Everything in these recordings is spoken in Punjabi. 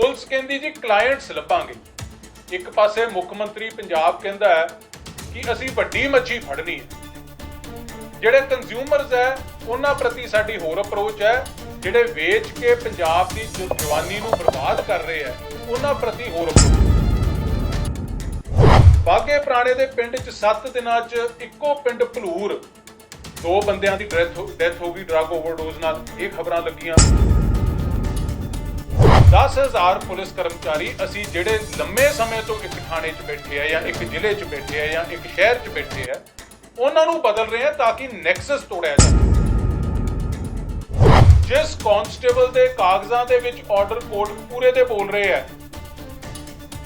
ਪੁਲਿਸ ਕਹਿੰਦੀ ਜੀ ਕਲਾਇੰਟਸ ਲੱਭਾਂਗੇ। ਇੱਕ ਪਾਸੇ ਮੁੱਖ ਮੰਤਰੀ ਪੰਜਾਬ ਕਹਿੰਦਾ ਹੈ ਕਿ ਅਸੀਂ ਵੱਡੀ ਮੱਛੀ ਫੜਨੀ ਹੈ। ਜਿਹੜੇ ਕੰਜ਼ਿਊਮਰਸ ਹੈ, ਉਹਨਾਂ ਪ੍ਰਤੀ ਸਾਡੀ ਹੋਰ ਅਪਰੋਚ ਹੈ। ਜਿਹੜੇ ਵੇਚ ਕੇ ਪੰਜਾਬ ਦੀ ਜਵਾਨੀ ਨੂੰ ਬਰਬਾਦ ਕਰ ਰਹੇ ਹੈ, ਉਹਨਾਂ ਪ੍ਰਤੀ ਹੋਰ ਅਪਰੋਚ ਬਾਗੇ ਪੁਰਾਣੇ ਦੇ ਪਿੰਡ 'ਚ 7 ਦਿਨਾਂ 'ਚ ਇੱਕੋ ਪਿੰਡ ਭਲੂਰ। ਦੋ ਬੰਦਿਆਂ ਦੀ ਡੈਥ ਡੈਥ ਹੋ ਗਈ ਡਰੱਗ ਓਵਰਡੋਜ਼ ਨਾਲ। ਇਹ ਖਬਰਾਂ ਲੱਗੀਆਂ। 10000 ਪੁਲਿਸ ਕਰਮਚਾਰੀ ਅਸੀਂ ਜਿਹੜੇ ਲੰਮੇ ਸਮੇਂ ਤੋਂ ਇੱਕ ਥਾਣੇ 'ਚ ਬੈਠੇ ਆ ਜਾਂ ਇੱਕ ਜ਼ਿਲ੍ਹੇ 'ਚ ਬੈਠੇ ਆ ਜਾਂ ਇੱਕ ਸ਼ਹਿਰ 'ਚ ਬੈਠੇ ਆ ਉਹਨਾਂ ਨੂੰ ਬਦਲ ਰਹੇ ਆ ਤਾਂ ਕਿ ਨੈਕਸਸ ਤੋੜਿਆ ਜਾਵੇ ਜਿਸ ਕਾਂਸਟੇਬਲ ਦੇ ਕਾਗਜ਼ਾਂ ਦੇ ਵਿੱਚ ਆਰਡਰ ਕੋਡ ਪੂਰੇ ਦੇ ਬੋਲ ਰਹੇ ਆ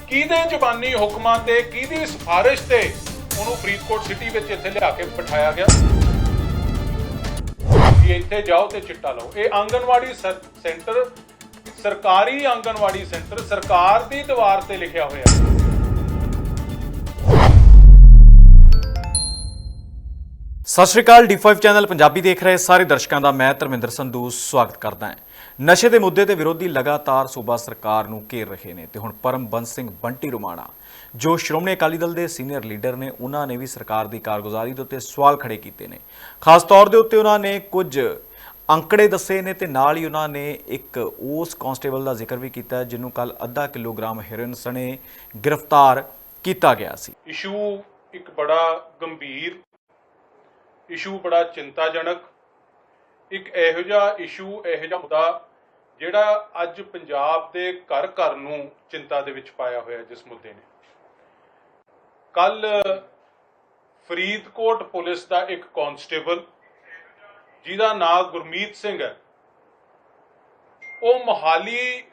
ਕਿਹਦੇ ਜ਼ਬਾਨੀ ਹੁਕਮਾਂ ਤੇ ਕਿਹਦੀ ਸਿਫਾਰਿਸ਼ ਤੇ ਉਹਨੂੰ ਫਰੀਦਕੋਟ ਸਿਟੀ ਵਿੱਚ ਇੱਥੇ ਲਿਆ ਕੇ ਬਿਠਾਇਆ ਗਿਆ ਕਿ ਇੱਥੇ ਜਾਓ ਤੇ ਚਿੱਟਾ ਲਓ ਇਹ ਆਂਗਨਵਾੜੀ ਸ- ਸੈਂਟਰ ਸਰਕਾਰੀ ਆਂਗਨਵਾੜੀ ਸੈਂਟਰ ਸਰਕਾਰ ਦੀ ਦੀਵਾਰ ਤੇ ਲਿਖਿਆ ਹੋਇਆ ਹੈ। ਸਤਿ ਸ਼੍ਰੀ ਅਕਾਲ D5 ਚੈਨਲ ਪੰਜਾਬੀ ਦੇਖ ਰਹੇ ਸਾਰੇ ਦਰਸ਼ਕਾਂ ਦਾ, ਮੈਂ ਧਰਮਿੰਦਰ ਸੰਧੂ, ਸਵਾਗਤ ਕਰਦਾ ਹਾਂ। ਨਸ਼ੇ ਦੇ ਮੁੱਦੇ ਤੇ ਵਿਰੋਧੀ ਲਗਾਤਾਰ ਸੂਬਾ ਸਰਕਾਰ ਨੂੰ ਘੇਰ ਰਹੇ ਨੇ ਤੇ ਹੁਣ ਪਰਮਬੰਸ ਸਿੰਘ ਬੰਟੀ ਰੁਮਾਣਾ, ਜੋ ਸ਼੍ਰੋਮਣੀ ਅਕਾਲੀ ਦਲ ਦੇ ਸੀਨੀਅਰ ਲੀਡਰ ਨੇ, ਉਹਨਾਂ ਨੇ ਵੀ ਸਰਕਾਰ ਦੀ ਕਾਰਗੁਜ਼ਾਰੀ ਦੇ ਉੱਤੇ ਸਵਾਲ ਖੜੇ ਕੀਤੇ ਨੇ। ਖਾਸ ਤੌਰ ਦੇ ਉੱਤੇ ਉਹਨਾਂ ਨੇ ਕੁਝ ਅੰਕੜੇ ਦੱਸੇ ਨੇ ਤੇ ਨਾਲ ਹੀ ਉਹਨਾਂ ਨੇ ਇੱਕ ਉਸ ਕਾਂਸਟੇਬਲ ਦਾ ਜ਼ਿਕਰ ਵੀ ਕੀਤਾ, ਜਿਹਨੂੰ ਕੱਲ ਅੱਧਾ ਕਿਲੋਗ੍ਰਾਮ ਹੈਰੋਇਨ ਸਣੇ ਗ੍ਰਿਫਤਾਰ ਕੀਤਾ ਗਿਆ ਸੀ। ਇਸ਼ੂ ਇੱਕ ਬੜਾ ਗੰਭੀਰ, ਇਸ਼ੂ ਬੜਾ ਚਿੰਤਾਜਨਕ, ਇੱਕ ਇਹੋ ਜਿਹਾ ਇਸ਼ੂ, ਇਹੋ ਜਿਹਾ ਮੁੱਦਾ ਜਿਹੜਾ ਅੱਜ ਪੰਜਾਬ ਦੇ ਘਰ ਘਰ ਨੂੰ ਚਿੰਤਾ ਦੇ ਵਿੱਚ ਪਾਇਆ ਹੋਇਆ ਜਿਸ ਮੁੱਦੇ ਨੇ। ਕੱਲ ਫਰੀਦਕੋਟ ਪੁਲਿਸ ਦਾ ਇੱਕ ਕਾਂਸਟੇਬਲ ਜਿਹਦਾ ਨਾਮ ਗੁਰਮੀਤ ਸਿੰਘ ਹੈ। ਉਹ ਮੋਹਾਲੀ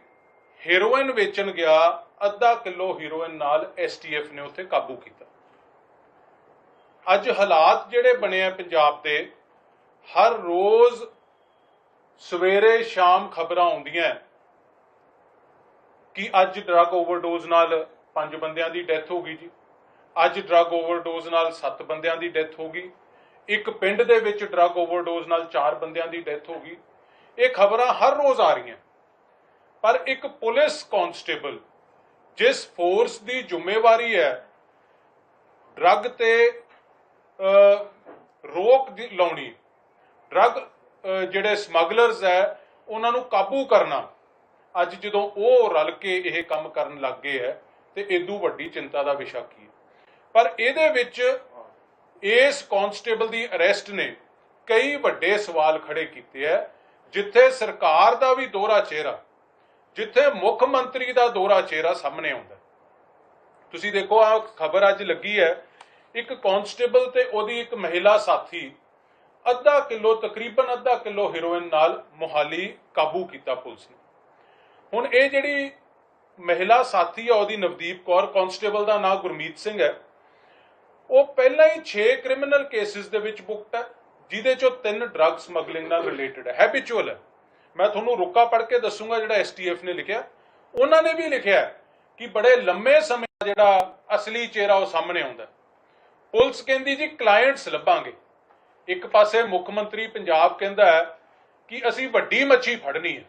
ਹੀਰੋਇਨ ਵੇਚਣ ਗਿਆ, ਅੱਧਾ ਕਿਲੋ ਹੀਰੋਇਨ ਨਾਲ ਐਸਟੀਐਫ ਨੇ ਉੱਥੇ ਕਾਬੂ ਕੀਤਾ। ਅੱਜ ਹਾਲਾਤ ਜਿਹੜੇ ਬਣੇ ਆ ਪੰਜਾਬ ਦੇ, ਹਰ ਰੋਜ਼ ਸਵੇਰੇ ਸ਼ਾਮ ਖਬਰਾਂ ਆਉਂਦੀਆਂ ਕਿ ਅੱਜ ਡਰੱਗ ਓਵਰਡੋਜ਼ ਨਾਲ ਪੰਜ ਬੰਦਿਆਂ ਦੀ ਡੈਥ ਹੋ ਗਈ ਜੀ। ਅੱਜ ਡਰੱਗ ਓਵਰਡੋਜ਼ ਨਾਲ ਸੱਤ ਬੰਦਿਆਂ ਦੀ ਡੈਥ ਹੋ ਗਈ। ਇੱਕ ਪਿੰਡ ਦੇ ਵਿੱਚ ਡਰੱਗ ਓਵਰਡੋਜ਼ ਨਾਲ ਚਾਰ ਬੰਦਿਆਂ ਦੀ ਡੈਥ ਹੋ ਗਈ। ਇਹ ਖਬਰਾਂ ਹਰ ਰੋਜ਼ ਆ ਰਹੀਆਂ। ਪਰ ਇੱਕ ਪੁਲਿਸ ਕਾਂਸਟੇਬਲ ਜਿਸ ਫੋਰਸ ਦੀ ਜ਼ਿੰਮੇਵਾਰੀ ਹੈ ਡਰੱਗ ਤੇ ਰੋਕ ਲਾਉਣੀ ਡਰੱਗ ਅਹ, ਜਿਹੜੇ ਸਮਗਲਰਸ ਹੈ ਉਹਨਾਂ ਨੂੰ ਕਾਬੂ ਕਰਨਾ ਅੱਜ ਜਦੋਂ ਉਹ ਰਲ ਕੇ ਇਹ ਕੰਮ ਕਰਨ ਲੱਗ ਗਏ ਹੈ ਤੇ ਇਦੋਂ ਵੱਡੀ ਚਿੰਤਾ ਦਾ ਵਿਸ਼ਾ ਕੀ ਹੈ। ਪਰ ਇਹਦੇ ਵਿੱਚ ਇਸ ਕਾਂਸਟੇਬਲ ਦੀ ਅਰੈਸਟ ਨੇ ਕਈ ਵੱਡੇ ਸਵਾਲ ਖੜੇ ਕੀਤੇ ਹੈ ਜਿੱਥੇ ਸਰਕਾਰ ਦਾ ਵੀ ਦੋਹਰਾ ਚਿਹਰਾ, ਜਿੱਥੇ ਮੁੱਖ ਮੰਤਰੀ ਦਾ ਦੋਹਰਾ ਚਿਹਰਾ ਸਾਹਮਣੇ ਆਉਂਦਾ। ਤੁਸੀਂ ਦੇਖੋ ਆ ਖਬਰ ਅੱਜ ਲੱਗੀ ਹੈ ਇੱਕ ਕਾਂਸਟੇਬਲ ਤੇ ਉਹਦੀ ਇੱਕ ਮਹਿਲਾ ਸਾਥੀ ਅੱਧਾ ਕਿਲੋ, ਤਕਰੀਬਨ ਅੱਧਾ ਕਿਲੋ ਹੈਰੋਇਨ ਨਾਲ ਮੁਹਾਲੀ ਕਾਬੂ ਕੀਤਾ ਪੁਲਿਸ ਨੇ। ਹੁਣ ਇਹ ਜਿਹੜੀ ਮਹਿਲਾ ਸਾਥੀ ਆ, ਉਹਦੀ ਨਵਦੀਪ ਕੌਰ, ਕਾਂਸਟੇਬਲ ਦਾ ਨਾਮ ਗੁਰਮੀਤ ਸਿੰਘ ਹੈ ਉਹ ਪਹਿਲਾਂ ਹੀ 6 ਕ੍ਰਿਮੀਨਲ ਕੇਸਿਸ ਦੇ ਵਿੱਚ ਬੁਕਟ ਹੈ, ਜਿਹਦੇ ਚੋਂ ਤਿੰਨ ਡਰੱਗ ਸਮਗਲਿੰਗ ਨਾਲ ਰਿਲੇਟਡ ਹੈ। ਹੈਬਿਚੁਅਲ ਹੈ। ਮੈਂ ਤੁਹਾਨੂੰ ਰੁੱਕਾ ਪੜ੍ਹ ਕੇ ਦੱਸੂਗਾ ਜਿਹੜਾ ਐਸਟੀਐਫ ਨੇ ਲਿਖਿਆ। ਉਹਨਾਂ ਨੇ ਵੀ ਲਿਖਿਆ ਕਿ ਬੜੇ ਲੰਮੇ ਸਮੇਂ ਦਾ ਜਿਹੜਾ ਅਸਲੀ ਚਿਹਰਾ ਉਹ ਸਾਹਮਣੇ ਆਉਂਦਾ ਪੁਲਿਸ ਕਹਿੰਦੀ ਜੀ ਕਲਾਇੰਟਸ ਲੱਭਾਂਗੇ। ਇੱਕ ਪਾਸੇ ਮੁੱਖ ਮੰਤਰੀ ਪੰਜਾਬ ਕਹਿੰਦਾ ਹੈ ਕਿ ਅਸੀਂ ਵੱਡੀ ਮੱਛੀ ਫੜਨੀ ਹੈ।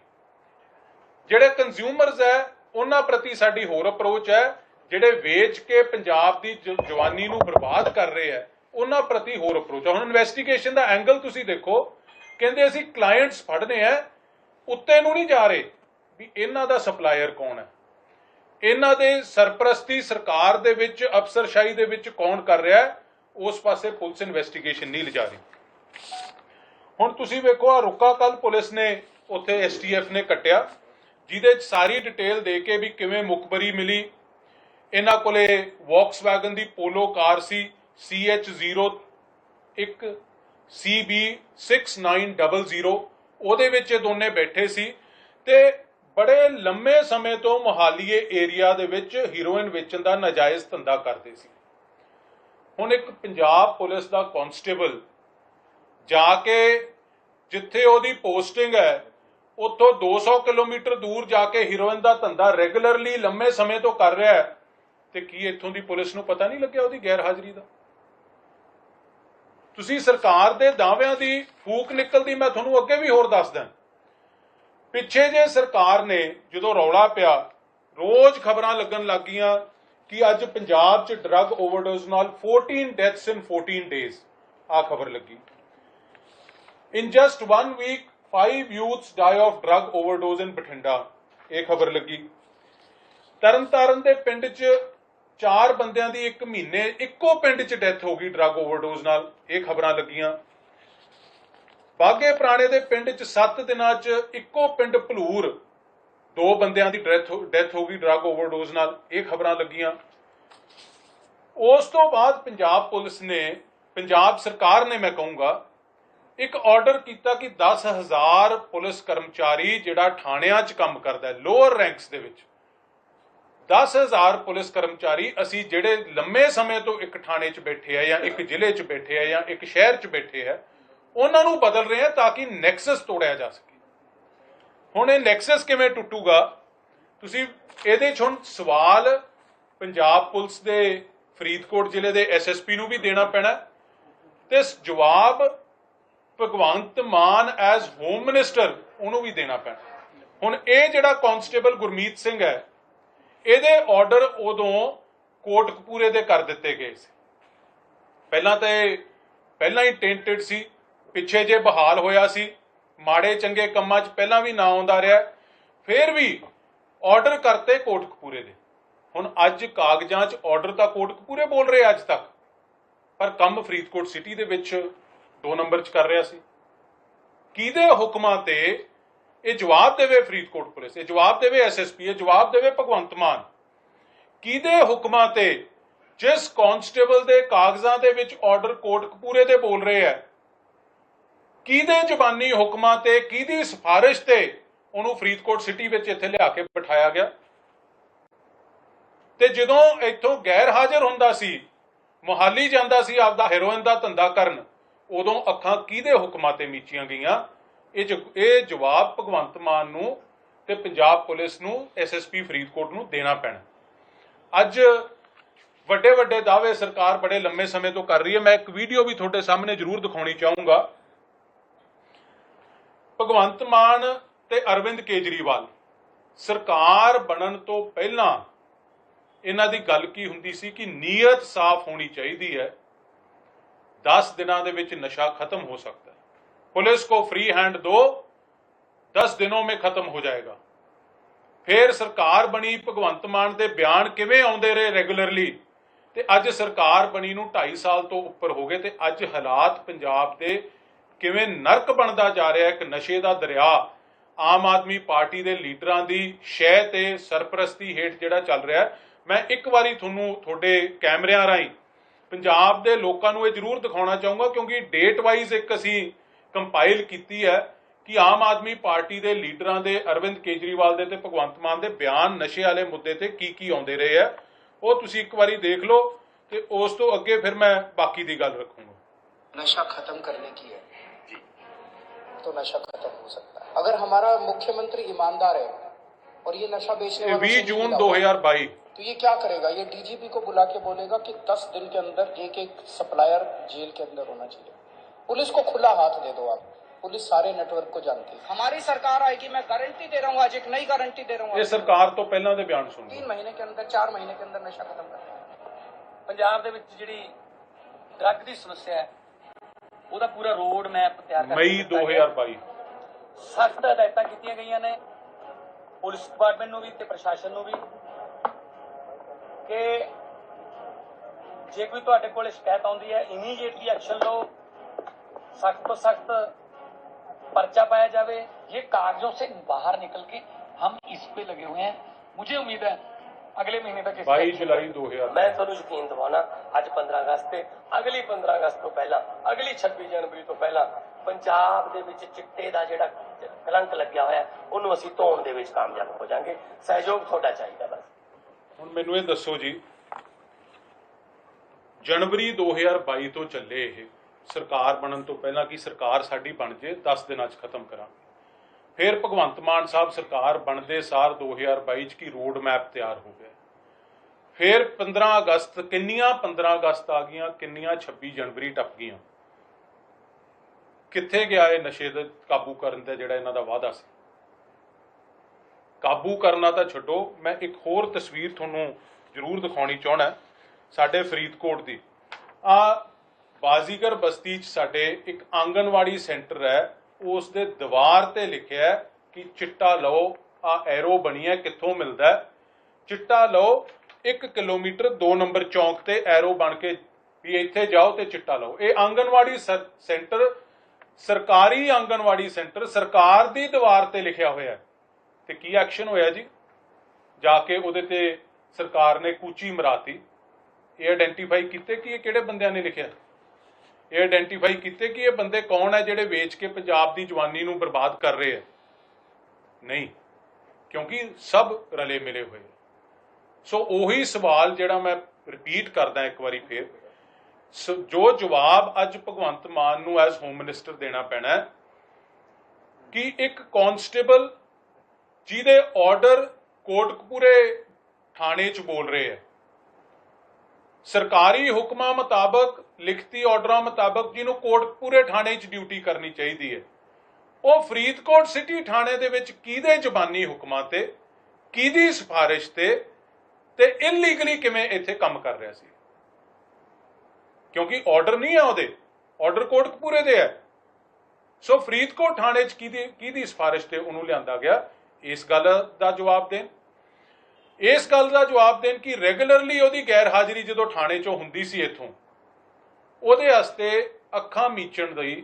ਜਿਹੜੇ ਕੰਜ਼ਿਊਮਰਸ ਹੈ, ਉਹਨਾਂ ਪ੍ਰਤੀ ਸਾਡੀ ਹੋਰ ਅਪਰੋਚ ਹੈ ਜਿਹੜੇ ਵੇਚ ਕੇ ਪੰਜਾਬ ਦੀ ਜਵਾਨੀ ਨੂੰ ਬਰਬਾਦ ਕਰ ਰਹੇ ਹੈ, ਉਹਨਾਂ ਪ੍ਰਤੀ ਹੋਰ ਅਪਰੋਚ ਹੈ ਹੁਣ ਇਨਵੈਸਟੀਗੇਸ਼ਨ ਦਾ ਐਂਗਲ ਤੁਸੀਂ ਦੇਖੋ, ਕਹਿੰਦੇ ਅਸੀਂ ਕਲਾਇੰਟਸ ਫੜਨੇ ਆ ਉੱਤੇ ਨੂੰ ਨਹੀਂ ਜਾ ਰਹੇ, ਵੀ ਇਹਨਾਂ ਦਾ ਸਪਲਾਇਰ ਕੌਣ ਹੈ? ਇਹਨਾਂ ਦੇ ਸਰਪ੍ਰਸਤੀ ਸਰਕਾਰ ਦੇ ਵਿੱਚ, ਅਫਸਰਸ਼ਾਹੀ ਦੇ ਵਿੱਚ ਕੌਣ ਕਰ ਰਿਹਾ ਹੈ? ਉਸ ਪਾਸੇ ਪੁਲਿਸ ਇਨਵੈਸਟੀਗੇਸ਼ਨ ਨਹੀਂ ਲਿਜਾ ਰਹੀ। ਹੁਣ ਤੁਸੀਂ ਵੇਖੋ ਆ ਰੁਕਾ ਕੱਲ ਪੁਲਿਸ ਨੇ ਉੱਥੇ ਐਸਟੀਐਫ ਨੇ ਕੱਟਿਆ, ਜਿਹਦੇ ਚ ਸਾਰੀ ਡਿਟੇਲ ਦੇ ਕੇ ਵੀ ਕਿਵੇਂ ਮੁਖਬਰੀ ਮਿਲੀ ਇਹਨਾਂ ਕੋਲੇ ਵੌਕਸਵੈਗਨ ਦੀ ਪੋਲੋ ਕਾਰ ਸੀ CH0 CB6900 ਉਹਦੇ ਵਿੱਚ ਇਹ ਦੋਨੇ ਬੈਠੇ ਸੀ ਤੇ ਬੜੇ ਲੰਮੇ ਸਮੇਂ ਤੋਂ ਮੋਹਾਲੀਏ ਏਰੀਆ ਦੇ ਵਿੱਚ ਹੀਰੋਇਨ ਵੇਚਣ ਦਾ ਨਾਜਾਇਜ਼ ਧੰਦਾ ਕਰਦੇ ਸੀ। ਹੁਣ ਇੱਕ ਪੰਜਾਬ ਪੁਲਿਸ ਦਾ ਕਾਂਸਟੇਬਲ ਜਾ ਕੇ ਜਿੱਥੇ ਉਹਦੀ ਪੋਸਟਿੰਗ ਹੈ, ਉੱਥੋਂ 200 ਕਿਲੋਮੀਟਰ ਦੂਰ ਜਾ ਕੇ ਹੀਰੋਇਨ ਦਾ ਧੰਦਾ ਰੈਗੂਲਰਲੀ ਲੰਮੇ ਸਮੇਂ ਤੋਂ ਕਰ ਰਿਹਾ ਹੈ ਤੇ ਕੀ ਇੱਥੋਂ ਦੀ ਪੁਲਿਸ ਨੂੰ ਪਤਾ ਨਹੀਂ ਲੱਗਿਆ ਉਹਦੀ ਗੈਰ ਹਾਜ਼ਰੀ ਦਾ? ਤੁਸੀਂ ਸਰਕਾਰ ਦੇ ਦਾਅਵਿਆਂ ਦੀ ਫੂਕ ਨਿਕਲਦੀ, ਮੈਂ ਤੁਹਾਨੂੰ ਅੱਗੇ ਵੀ ਹੋਰ ਦੱਸਦਾ ਪਿੱਛੇ ਜੇ ਸਰਕਾਰ ਨੇ ਜਦੋਂ ਰੌਲਾ ਪਿਆ, ਰੋਜ਼ ਖਬਰਾਂ ਲੱਗਣ ਲੱਗੀਆਂ ਕਿ ਅੱਜ ਪੰਜਾਬ 'ਚ ਡਰੱਗ ਓਵਰਡੋਜ਼ ਨਾਲ 14 ਡੈਥਸ ਇਨ 14 ਡੇਜ਼ ਆ ਖਬਰ ਲੱਗੀ। In just 1 week 5 youths die of drug overdose in Bathinda ਇਹ ਖਬਰ ਲੱਗੀ। ਤਰਨਤਾਰਨ ਦੇ ਪਿੰਡ 'ਚ ਚਾਰ ਬੰਦਿਆਂ ਦੀ ਇੱਕ ਮਹੀਨੇ, ਇੱਕੋ ਪਿੰਡ 'ਚ ਡੈਥ ਹੋ ਗਈ ਡਰੱਗ ਓਵਰਡੋਜ਼ ਨਾਲ, ਇਹ ਖਬਰਾਂ ਲੱਗੀਆਂ। ਬਾਗੇ ਪੁਰਾਣੇ ਦੇ ਪਿੰਡ 'ਚ 7 ਦਿਨਾਂ 'ਚ ਇੱਕੋ ਪਿੰਡ ਭਲੂਰ, ਦੋ ਬੰਦਿਆਂ ਦੀ ਡੈਥ ਡੈਥ ਹੋ ਗਈ ਡਰੱਗ ਓਵਰਡੋਜ਼ ਨਾਲ, ਇਹ ਖਬਰਾਂ ਲੱਗੀਆਂ। ਉਸ ਤੋਂ ਬਾਅਦ ਪੰਜਾਬ ਪੁਲਿਸ ਨੇ, ਪੰਜਾਬ ਸਰਕਾਰ ਨੇ ਮੈਂ ਕਹੂੰਗਾ, ਇੱਕ ਆਰਡਰ ਕੀਤਾ ਕਿ 10000 ਪੁਲਿਸ ਕਰਮਚਾਰੀ ਜਿਹੜਾ ਥਾਣਿਆਂ 'ਚ ਕੰਮ ਕਰਦਾ ਲੋਅਰ ਰੈਂਕਸ ਦੇ ਵਿੱਚ 10000 ਪੁਲਿਸ ਕਰਮਚਾਰੀ ਅਸੀਂ ਜਿਹੜੇ ਲੰਮੇ ਸਮੇਂ ਤੋਂ ਇੱਕ ਥਾਣੇ 'ਚ ਬੈਠੇ ਆ ਜਾਂ ਇੱਕ ਜ਼ਿਲ੍ਹੇ 'ਚ ਬੈਠੇ ਆ ਜਾਂ ਇੱਕ ਸ਼ਹਿਰ 'ਚ ਬੈਠੇ ਆ, ਉਹਨਾਂ ਨੂੰ ਬਦਲ ਰਹੇ ਆ ਤਾਂ ਕਿ ਨੈਕਸਸ ਤੋੜਿਆ ਜਾ ਸਕੇ। ਹੁਣ ਇਹ ਨੈਕਸਸ ਕਿਵੇਂ ਟੁੱਟੂਗਾ? ਤੁਸੀਂ ਇਹਦੇ 'ਚ ਹੁਣ ਸਵਾਲ ਪੰਜਾਬ ਪੁਲਿਸ ਦੇ, ਫਰੀਦਕੋਟ ਜ਼ਿਲ੍ਹੇ ਦੇ ਐਸਐਸਪੀ ਨੂੰ ਵੀ ਦੇਣਾ ਪੈਣਾ। ਤੇ ਜਵਾਬ Bhagwant Mann as home minister ਉਹਨੂੰ ਵੀ ਦੇਣਾ ਪੈਣਾ। ਹੁਣ ਇਹ ਜਿਹੜਾ ਕਾਂਸਟੇਬਲ ਗੁਰਮੀਤ ਸਿੰਘ ਹੈ ਇਹਦੇ ਆਰਡਰ ਉਦੋਂ ਕੋਟਕਪੂਰੇ ਦੇ ਕਰ ਦਿੱਤੇ ਗਏ ਸੀ। ਪਹਿਲਾਂ ਤਾਂ ਇਹ ਪਹਿਲਾਂ ਹੀ ਟੈਂਟਡ ਸੀ। ਪਿੱਛੇ ਜੇ ਬਹਾਲ ਹੋਇਆ ਸੀ, ਮਾੜੇ ਚੰਗੇ ਕੰਮਾਂ 'ਚ ਪਹਿਲਾਂ ਵੀ ਨਾ ਆਉਂਦਾ ਰਿਹਾ, ਫਿਰ ਵੀ ਆਰਡਰ ਕਰਤੇ ਕੋਟਕਪੂਰੇ ਦੇ। ਹੁਣ ਅੱਜ ਕਾਗਜ਼ਾਂ 'ਚ ਆਰਡਰ ਤਾਂ ਕੋਟਕਪੂਰੇ ਬੋਲ ਰਹੇ ਅੱਜ ਤੱਕ। ਪਰ ਕੰਮ ਫਰੀਦਕੋਟ ਸਿਟੀ ਦੇ ਵਿੱਚ ਦੋ ਨੰਬਰ 'ਚ ਕਰ ਰਿਹਾ ਸੀ। ਕਿਹਦੇ ਹੁਕਮਾਂ ਤੇ ਇਹ ਜਵਾਬ ਦੇਵੇ ਫਰੀਦਕੋਟ ਪੁਲਿਸ, ਇਹ ਜਵਾਬ ਦੇਵੇ ਐਸਐਸਪੀ ਇਹ ਜਵਾਬ ਦੇਵੇ ਭਗਵੰਤ ਮਾਨ। ਕਿਹਦੇ ਹੁਕਮਾਂ ਤੇ ਜਿਸ ਕਾਂਸਟੇਬਲ ਦੇ ਕਾਗਜ਼ਾਂ ਦੇ ਵਿੱਚ ਆਰਡਰ ਕੋਟਕਪੂਰੇ ਦੇ ਬੋਲ ਰਹੇ ਹੈ, ਕਿਹਦੇ ਜ਼ਬਾਨੀ ਹੁਕਮਾਂ ਤੇ, ਕਿਹਦੀ ਸਿਫਾਰਿਸ਼ ਤੇ ਉਹਨੂੰ ਫਰੀਦਕੋਟ ਸਿਟੀ ਵਿੱਚ ਇੱਥੇ ਲਿਆ ਕੇ ਬਿਠਾਇਆ ਗਿਆ? ਤੇ ਜਦੋਂ ਇੱਥੋਂ ਗੈਰ ਹਾਜ਼ਰ ਹੁੰਦਾ ਸੀ, ਮੁਹਾਲੀ ਜਾਂਦਾ ਸੀ, ਆਪਦਾ ਹੈਰੋਇਨ ਦਾ ਧੰਦਾ ਕਰਨ, ਉਦੋਂ ਅੱਖਾਂ ਕਿਹਦੇ ਹੁਕਮਾਂ ਤੇ ਮੀਚੀਆਂ ਗਈਆਂ? ਇਹ ਇਹ ਜਵਾਬ ਭਗਵੰਤ ਮਾਨ ਨੂੰ ਤੇ ਪੰਜਾਬ ਪੁਲਿਸ ਨੂੰ ਐਸਐਸਪੀ ਫਰੀਦਕੋਟ ਨੂੰ ਦੇਣਾ ਪੈਣਾ। ਅੱਜ ਵੱਡੇ ਵੱਡੇ ਦਾਅਵੇ ਸਰਕਾਰ ਬੜੇ ਲੰਮੇ ਸਮੇਂ ਤੋਂ ਕਰ ਰਹੀ ਹੈ। ਮੈਂ ਇੱਕ ਵੀਡੀਓ ਵੀ ਤੁਹਾਡੇ ਸਾਹਮਣੇ ਜ਼ਰੂਰ ਦਿਖਾਉਣੀ ਚਾਹੂੰਗਾ। ਭਗਵੰਤ ਮਾਨ ਤੇ ਅਰਵਿੰਦ ਕੇਜਰੀਵਾਲ, ਸਰਕਾਰ ਬਣਨ ਤੋਂ ਪਹਿਲਾਂ ਇਹਨਾਂ ਦੀ ਗੱਲ ਕੀ ਹੁੰਦੀ ਸੀ ਕਿ ਨੀਅਤ ਸਾਫ਼ ਹੋਣੀ ਚਾਹੀਦੀ ਹੈ। 10 ਦਿਨਾਂ ਦੇ ਵਿੱਚ ਨਸ਼ਾ ਖਤਮ ਹੋ ਸਕਦਾ ਹੈ। ਪੁਲਿਸ को फ्री हैंड दो 10 ਦਿਨੋਂ में ਖਤਮ ਹੋ ਜਾਏਗਾ ਫਿਰ ਸਰਕਾਰ ਬਣੀ ਭਗਵੰਤ ਮਾਨ ਦੇ ਬਿਆਨ ਕਿਵੇਂ ਆਉਂਦੇ ਰਹੇ ਰੈਗੂਲਰਲੀ ਤੇ ਅੱਜ ਸਰਕਾਰ ਬਣੀ ਨੂੰ 2.5 ਸਾਲ ਤੋਂ ਉੱਪਰ ਹੋ ਗਏ ਤੇ ਅੱਜ ਹਾਲਾਤ ਪੰਜਾਬ ਦੇ ਕਿਵੇਂ ਨਰਕ ਬਣਦਾ ਜਾ ਰਿਹਾ ਹੈ ਇੱਕ ਨਸ਼ੇ ਦਾ ਦਰਿਆ ਆਮ ਆਦਮੀ ਪਾਰਟੀ ਦੇ ਲੀਡਰਾਂ ਦੀ ਸ਼ਹਿ ਤੇ ਸਰਪ੍ਰਸਤੀ ਹੇਠ ਜਿਹੜਾ ਚੱਲ ਰਿਹਾ ਹੈ। ਮੈਂ ਇੱਕ ਵਾਰੀ ਤੁਹਾਨੂੰ ਤੁਹਾਡੇ ਕੈਮਰਿਆਂ ਰਾਹੀਂ ਪੰਜਾਬ ਦੇ ਲੋਕਾਂ ਨੂੰ ਇਹ ਜ਼ਰੂਰ ਦਿਖਾਉਣਾ ਚਾਹੂੰਗਾ ਕਿਉਂਕਿ ਡੇਟ ਵਾਈਜ਼ ਇੱਕ ਅਸੀਂ ਕੰਪਾਈਲ ਕੀਤੀ ਹੈ ਕਿ ਆਮ ਆਦਮੀ ਪਾਰਟੀ ਦੇ ਲੀਡਰਾਂ ਦੇ ਅਰਵਿੰਦ ਕੇਜਰੀਵਾਲ ਦੇ ਤੇ ਭਗਵੰਤ ਮਾਨ ਦੇ ਬਿਆਨ ਨਸ਼ੇ ਵਾਲੇ ਮੁੱਦੇ ਤੇ ਕੀ ਕੀ ਆਉਂਦੇ ਰਹੇ ਆ ਉਹ ਤੁਸੀਂ ਇੱਕ ਵਾਰੀ ਦੇਖ ਲਓ ਤੇ ਉਸ ਤੋਂ ਅੱਗੇ ਫਿਰ ਮੈਂ ਬਾਕੀ ਦੀ ਗੱਲ ਰੱਖੂੰਗਾ नशा खत्म करने की है तो नशा खत्म हो सकता है अगर हमारा मुख्यमंत्री ईमानदार है और ये नशा बेचने ਇਹ वालों 20 से नहीं ਜੂਨ मिला हुआ, 2022 तो ये क्या करेगा ये डीजीपी को बुला के बोलेगा कि 10 दिन के अंदर एक एक सप्लायर जेल के अंदर होना चाहिए पुलिस को खुला हाथ दे दो आप पुलिस सारे नेटवर्क को जानती है हमारी सरकार आएगी मैं गारंटी दे रहा हूँ आज एक नई गारंटी दे रहा हूँ ਇਹ आपको। ਸਰਕਾਰ ਤੋਂ ਪਹਿਲਾਂ ਦੇ ਬਿਆਨ ਸੁਣੋ तीन महीने के अंदर चार महीने के अंदर नशा खत्म कर देंगे ਪੰਜਾਬ ਦੇ ਵਿੱਚ ਜਿਹੜੀ ਡਰੱਗ ਦੀ ਸਮੱਸਿਆ ਹੈ ਉਹਦਾ ਪੂਰਾ ਰੋਡ ਮੈਪ ਤਿਆਰ ਕਰਕੇ ਮਈ 2022 ਸਖਤ ਹਦਾਇਤਾਂ ਕੀਤੀਆਂ ਗਈਆਂ ਨੇ ਪੁਲਿਸ ਡਿਪਾਰਟਮੈਂਟ ਨੂੰ ਵੀ ਤੇ ਪ੍ਰਸ਼ਾਸਨ ਨੂੰ ਵੀ ਕਿ ਜੇ ਕੋਈ ਤੁਹਾਡੇ ਕੋਲ ਸ਼ਿਕਾਇਤ ਆਉਂਦੀ ਹੈ ਇਮੀਡੀਏਟਲੀ ਐਕਸ਼ਨ ਲਓ ਸਖਤ ਤੋਂ ਸਖਤ पर्चा पाया जावे ये कागजों से बाहर निकल के हम इस पे लगे हुए हैं मुझे उम्मीद है अगले महीने तक इसका 22 ਜੁਲਾਈ 2022 ਮੈਂ ਤੁਹਾਨੂੰ ਯਕੀਨ ਦਿਵਾਉਣਾ ਅੱਜ 15 ਅਗਸਤ ਤੇ ਅਗਲੀ 15 ਅਗਸਤ ਤੋਂ ਪਹਿਲਾਂ ਅਗਲੀ 26 ਜਨਵਰੀ ਤੋਂ ਪਹਿਲਾਂ ਪੰਜਾਬ ਦੇ ਵਿੱਚ ਚਿੱਟੇ ਦਾ ਜਿਹੜਾ ਕਲੰਕ ਲੱਗਿਆ ਹੋਇਆ ਹੈ, ਉਹਨੂੰ ਅਸੀਂ ਧੋਣ ਦੇ ਵਿੱਚ ਕਾਮਯਾਬ ਹੋ ਜਾਾਂਗੇ ਸਹਿਯੋਗ ਤੁਹਾਡਾ ਚਾਹੀਦਾ ਬਸ ਹੁਣ ਮੈਨੂੰ ਇਹ ਦੱਸੋ ਜੀ ਜਨਵਰੀ 2022 ਤੋਂ ਚੱਲੇ ਇਹ ਸਰਕਾਰ ਬਣਨ ਤੋਂ ਪਹਿਲਾਂ ਕਿ ਸਰਕਾਰ ਸਾਡੀ ਬਣ ਜੇ 10 ਦਿਨਾਂ 'ਚ ਖਤਮ ਕਰਾਂਗੇ। ਫਿਰ ਭਗਵੰਤ ਮਾਨ ਸਾਹਿਬ ਸਰਕਾਰ ਬਣਦੇ ਸਾਰ 2022 'ਚ ਕੀ ਰੋਡ ਮੈਪ ਤਿਆਰ ਹੋ ਗਿਆ। ਫਿਰ 15 ਅਗਸਤ, ਕਿੰਨੀਆਂ 15 ਅਗਸਤ ਆ ਗਈਆਂ, ਕਿੰਨੀਆਂ 26 ਜਨਵਰੀ ਟੱਪ ਗਈਆਂ। ਕਿੱਥੇ ਗਿਆ ਇਹ ਨਸ਼ੇ ਦੇ ਕਾਬੂ ਕਰਨ ਦਾ ਜਿਹੜਾ ਇਹਨਾਂ ਦਾ ਵਾਅਦਾ ਸੀ? ਕਾਬੂ ਕਰਨਾ ਤਾਂ ਛੱਡੋ, ਮੈਂ ਇੱਕ ਹੋਰ ਤਸਵੀਰ ਤੁਹਾਨੂੰ ਜ਼ਰੂਰ ਦਿਖਾਉਣੀ ਚਾਹਣਾ ਸਾਡੇ ਫਰੀਦਕੋਟ ਦੀ। ਆ ਬਾਜ਼ੀਗਰ ਬਸਤੀ 'ਚ ਸਾਡੇ ਇੱਕ ਆਂਗਨਵਾੜੀ ਸੈਂਟਰ ਹੈ, ਉਸ ਦੇ ਦੀਵਾਰ ਤੇ ਲਿਖਿਆ ਹੈ ਕਿ ਚਿੱਟਾ ਲਓ ਆ ਐਰੋ ਬਣੀ ਹੈ, ਕਿੱਥੋਂ ਮਿਲਦਾ ਹੈ? ਚਿੱਟਾ ਲਓ 1 ਕਿਲੋਮੀਟਰ 2 ਨੰਬਰ ਚੌਂਕ ਤੇ ਐਰੋ ਬਣ ਕੇ ਵੀ ਇੱਥੇ ਜਾਓ ਤੇ ਚਿੱਟਾ ਲਓ। ਇਹ ਆਂਗਨਵਾੜੀ ਸੈਂਟਰ, ਸਰਕਾਰੀ ਆਂਗਨਵਾੜੀ ਸੈਂਟਰ, ਸਰਕਾਰ ਦੀ ਦੀਵਾਰ ਤੇ ਲਿਖਿਆ ਹੋਇਆ ਤੇ ਕੀ ਐਕਸ਼ਨ ਹੋਇਆ ਜੀ? ਜਾ ਕੇ ਉਹਦੇ ਤੇ ਸਰਕਾਰ ਨੇ ਕੂਚੀ ਮਰਾਤੀ। ਇਹ ਆਇਡੈਂਟੀਫਾਈ ਕੀਤੇ ਕਿ ਇਹ ਕਿਹੜੇ ਬੰਦਿਆਂ ਨੇ ਲਿਖਿਆ? ਇਹ ਆਇਡੈਂਟੀਫਾਈ ਕੀਤੇ ਕਿ ਇਹ ਬੰਦੇ ਕੌਣ ਹੈ ਜਿਹੜੇ ਵੇਚ ਕੇ ਪੰਜਾਬ ਦੀ ਜਵਾਨੀ ਨੂੰ ਬਰਬਾਦ ਕਰ ਰਹੇ ਹੈ ਨਹੀਂ, ਕਿਉਂਕਿ ਸਭ ਰਲੇ ਮਿਲੇ ਹੋਏ ਸੋ ਉਹੀ ਸਵਾਲ ਜਿਹੜਾ ਮੈਂ ਰਿਪੀਟ ਕਰਦਾ ਇੱਕ ਵਾਰੀ ਫੇਰ। ਜੋ ਜਵਾਬ ਅੱਜ ਭਗਵੰਤ ਮਾਨ ਨੂੰ ਐਜ਼ ਹੋਮ ਮਿਨਿਸਟਰ ਦੇਣਾ ਪੈਣਾ ਹੈ, ਕਿ ਇੱਕ ਕਾਂਸਟੇਬਲ ਜਿਹਦੇ ਆਰਡਰ ਕੋਟਕਪੂਰੇ ਥਾਣੇ 'ਚ ਬੋਲ ਰਹੇ ਹੈ ਸਰਕਾਰੀ ਹੁਕਮਾਂ ਮੁਤਾਬਕ ਲਿਖਤੀ ਆਰਡਰਾਂ ਮੁਤਾਬਕ ਜਿਹਨੂੰ ਕੋਟਕਪੂਰੇ ਥਾਣੇ 'ਚ ਡਿਊਟੀ ਕਰਨੀ ਚਾਹੀਦੀ ਹੈ। ਉਹ ਫਰੀਦਕੋਟ ਸਿਟੀ ਥਾਣੇ ਦੇ ਵਿੱਚ ਕਿਹਦੇ ਜ਼ਬਾਨੀ ਹੁਕਮਾਂ ਤੇ, ਕਿਹਦੀ ਸਿਫਾਰਿਸ਼ ਤੇ ਤੇ ਇਲੀਗਲੀ ਕਿਵੇਂ ਇੱਥੇ ਕੰਮ ਕਰ ਰਿਹਾ ਸੀ? ਕਿਉਂਕਿ ਆਰਡਰ ਨਹੀਂ ਹੈ ਉਹਦੇ ਆਰਡਰ ਕੋਟਕਪੂਰੇ ਦੇ ਹੈ ਸੋ ਫਰੀਦਕੋਟ ਥਾਣੇ 'ਚ ਕਿਹਦੀ ਕਿਹਦੀ ਸਿਫਾਰਿਸ਼ ਤੇ ਉਹਨੂੰ ਲਿਆਂਦਾ ਗਿਆ? ਇਸ ਗੱਲ ਦਾ ਜਵਾਬ ਦੇਣ। ਇਸ ਗੱਲ ਦਾ ਜਵਾਬ ਦੇਣ ਕਿ ਰੈਗੂਲਰਲੀ ਉਹਦੀ ਗੈਰ ਹਾਜ਼ਰੀ ਜਦੋਂ ਥਾਣੇ 'ਚੋਂ ਹੁੰਦੀ ਸੀ ਇੱਥੋਂ ਉਹਦੇ ਵਾਸਤੇ ਅੱਖਾਂ ਮੀਚਣ ਦੀ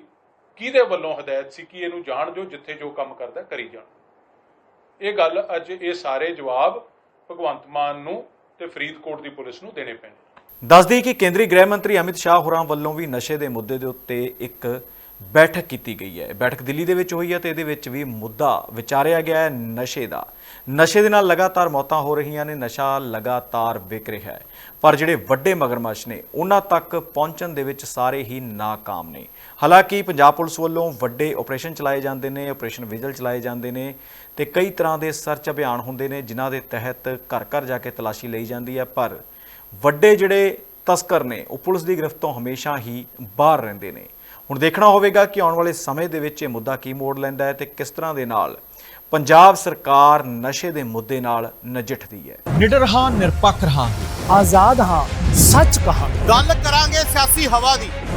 ਕਿਹਦੇ ਵੱਲੋਂ ਹਦਾਇਤ ਸੀ ਕਿ ਇਹਨੂੰ ਜਾਣ ਜੋ ਜਿੱਥੇ ਜੋ ਕੰਮ ਕਰਦਾ ਕਰੀ ਜਾਣ। ਇਹ ਗੱਲ ਅੱਜ ਇਹ ਸਾਰੇ ਜਵਾਬ ਭਗਵੰਤ ਮਾਨ ਨੂੰ ਤੇ ਫਰੀਦਕੋਟ ਦੀ ਪੁਲਿਸ ਨੂੰ ਦੇਣੇ ਪੈਣੇ ਦੱਸਦੀ ਕਿ ਕੇਂਦਰੀ ਗ੍ਰਹਿ ਮੰਤਰੀ ਅਮਿਤ ਸ਼ਾਹ ਹੋਰਾਂ ਵੱਲੋਂ ਵੀ ਨਸ਼ੇ ਦੇ ਮੁੱਦੇ ਦੇ ਉੱਤੇ ਇੱਕ ਬੈਠਕ ਕੀਤੀ ਗਈ ਹੈ। ਬੈਠਕ ਦਿੱਲੀ ਦੇ ਵਿੱਚ ਹੋਈ ਹੈ ਤੇ ਇਹਦੇ ਵਿੱਚ ਵੀ ਮੁੱਦਾ ਵਿਚਾਰਿਆ ਗਿਆ ਹੈ ਨਸ਼ੇ ਦਾ। ਨਸ਼ੇ ਦੇ ਨਾਲ ਲਗਾਤਾਰ ਮੌਤਾਂ ਹੋ ਰਹੀਆਂ ਨੇ, ਨਸ਼ਾ ਲਗਾਤਾਰ ਵਿਕ ਰਿਹਾ ਹੈ। ਪਰ ਜਿਹੜੇ ਵੱਡੇ ਮਗਰਮੱਛ ਨੇ, ਉਹਨਾਂ ਤੱਕ ਪਹੁੰਚਣ ਦੇ ਵਿੱਚ ਸਾਰੇ ਹੀ ਨਾਕਾਮ ਨੇ। ਹਾਲਾਂਕਿ ਪੰਜਾਬ ਪੁਲਿਸ ਵੱਲੋਂ ਵੱਡੇ ਆਪਰੇਸ਼ਨ ਚਲਾਏ ਜਾਂਦੇ ਨੇ, ਆਪਰੇਸ਼ਨ ਵਿਜਲ ਚਲਾਏ ਜਾਂਦੇ ਨੇ ਤੇ ਕਈ ਤਰ੍ਹਾਂ ਦੇ ਸਰਚ ਅਭਿਆਨ ਹੁੰਦੇ ਨੇ, ਜਿਨ੍ਹਾਂ ਦੇ ਤਹਿਤ ਘਰ ਘਰ ਜਾ ਕੇ ਤਲਾਸ਼ੀ ਲਈ ਜਾਂਦੀ ਹੈ। ਪਰ ਵੱਡੇ ਜਿਹੜੇ ਤਸਕਰ ਨੇ, ਉਹ ਪੁਲਿਸ ਦੀ ਗ੍ਰਿਫਤ ਤੋਂ ਹਮੇਸ਼ਾ ਹੀ ਬਾਹਰ ਰਹਿੰਦੇ ਨੇ। ਹੁਣ ਦੇਖਣਾ ਹੋਵੇਗਾ ਕਿ ਆਉਣ ਵਾਲੇ ਸਮੇਂ ਦੇ ਵਿੱਚ ਇਹ ਮੁੱਦਾ ਕੀ ਮੋੜ ਲੈਂਦਾ ਹੈ ਤੇ ਕਿਸ ਤਰ੍ਹਾਂ ਦੇ ਨਾਲ ਪੰਜਾਬ ਸਰਕਾਰ ਨਸ਼ੇ ਦੇ ਮੁੱਦੇ ਨਾਲ ਨਜਿੱਠਦੀ ਹੈ। ਨਿਡਰ ਹਾਂ ਨਿਰਪੱਖ ਰਹਾਂਗੇ। ਆਜ਼ਾਦ ਹਾਂ ਸੱਚ ਕਹਾ ਗੱਲ ਕਰਾਂਗੇ ਸਿਆਸੀ ਹਵਾ ਦੀ।